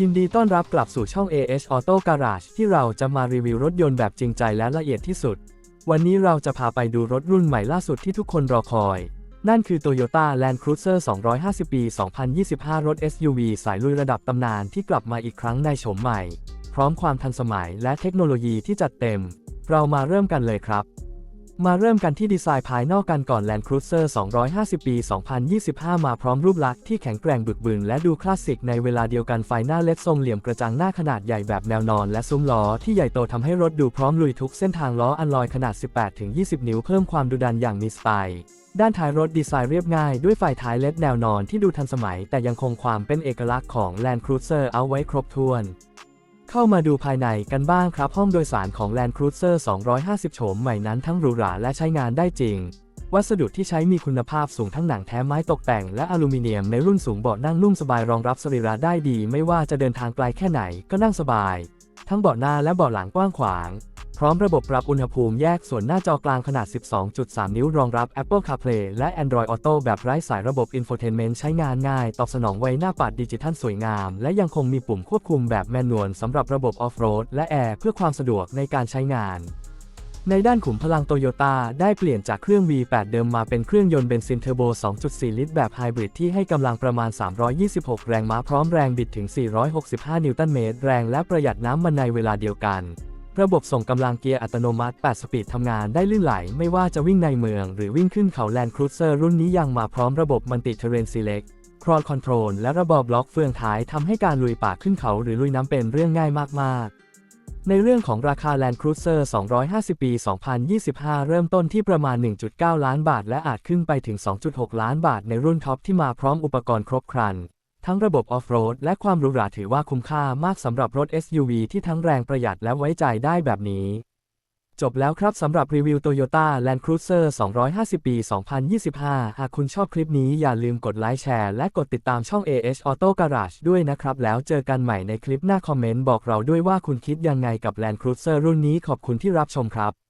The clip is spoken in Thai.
ยินดีต้อนรับกลับสู่ช่อง AH Auto Garage ที่เราจะมารีวิวรถยนต์แบบจริงใจและละเอียดที่สุด วันนี้เราจะพาไปดูรถรุ่นใหม่ล่าสุดที่ทุกคนรอคอย นั่นคือ Toyota Land Cruiser 250 ปี 2025 รถ SUV สายลุยระดับตำนานที่กลับมาอีกครั้งในโฉมใหม่ พร้อมความทันสมัยและเทคโนโลยีที่จัดเต็ม เรามาเริ่มกันเลยครับ มาเริ่มกันที่ดีไซน์ภายนอกกันก่อน Land Cruiser 250 ปี 2025 มาพร้อมรูปลักษณ์ที่แข็งแกร่งบึกบึนและดูคลาสสิกในเวลาเดียวกันไฟหน้าเล็ดทรงเหลี่ยมกระจังหน้าขนาดใหญ่แบบแนวนอน และซุ้มล้อที่ใหญ่โตทำให้รถดูพร้อมลุยทุกเส้นทางล้ออันลอยขนาด 18-20 นิ้วเพิ่มความดุดันอย่างมีสไตล์ด้านท้ายรถดีไซน์เรียบง่ายด้วยไฟท้ายเล็ดแนวนอนที่ดูทันสมัย แต่ยังคงความเป็นเอกลักษณ์ของ Land Cruiser เอาไว้ครบถ้วน เข้ามาดูภายในกันบ้างครับห้องโดยสารของ Land Cruiser 250 โฉมใหม่นั้นทั้งหรูหราและใช้งานได้จริง วัสดุที่ใช้มีคุณภาพสูงทั้งหนังแท้ไม้ตกแต่งและอลูมิเนียมในรุ่นสูงเบาะนั่งนุ่มสบายรองรับสรีระได้ดี ไม่ว่าจะเดินทางไกลแค่ไหนก็นั่งสบาย ทั้งเบาะหน้าและเบาะหลังกว้างขวาง พร้อมระบบปรับอุณหภูมิแยกส่วนหน้าจอกลางขนาด 12.3 นิ้วรองรับ Apple CarPlay และ Android Auto แบบไร้สายระบบ Infotainment ใช้งานง่าย ตอบสนองไวหน้าปัดดิจิทัลสวยงาม และยังคงมีปุ่มควบคุมแบบแมนนวลสำหรับระบบ Off-road และ Air เพื่อความสะดวกในการใช้งานในด้านขุมพลังโตโยต้าได้เปลี่ยนจากเครื่อง V8 เดิมมาเป็นเครื่องยนต์เบนซินเทอร์โบ 2.4 ลิตรแบบไฮบริดที่ให้กำลังประมาณ 326 แรงม้าพร้อมแรงบิดถึง 465 นิวตันเมตร แรงและประหยัดน้ำมันในเวลาเดียวกัน ระบบส่งกำลังเกียร์อัตโนมัติ 8 สปีดทำงานได้ลื่นไหล ไม่ว่าจะวิ่งในเมืองหรือวิ่งขึ้นเขาแลนด์ครูเซอร์รุ่นนี้ยังมาพร้อมระบบมันติเทเรนซีเล็กครอ l คอนโทรลและระบบบล็อกเฟืองท้ายทำให้การลุยป่าขึ้นเขาหรือลุยน้ำเป็นเรื่องง่ายมากๆ ในเรื่องของราคา Land Cruiser 250 ปี 2025 เริ่มต้นที่ประมาณ 1.9 ล้านบาท และอาจขึ้นไปถึง 2.6 ล้านบาทในรุ่นท็อปที่มาพร้อมอุปกรณ์ครบครัน ทั้งระบบออฟโรดและความหรูหราถือว่าคุ้มค่ามากสำหรับรถ SUV ที่ทั้งแรงประหยัดและไว้ใจได้แบบนี้ จบแล้วครับสำหรับรีวิว Toyota Land Cruiser 250 ปี 2025 หากคุณชอบคลิปนี้อย่าลืมกดไลค์แชร์และกดติดตามช่อง AH Auto Garage ด้วยนะครับ แล้วเจอกันใหม่ในคลิปหน้าคอมเมนต์บอกเราด้วยว่าคุณคิดยังไงกับ Land Cruiser รุ่นนี้ขอบคุณที่รับชมครับ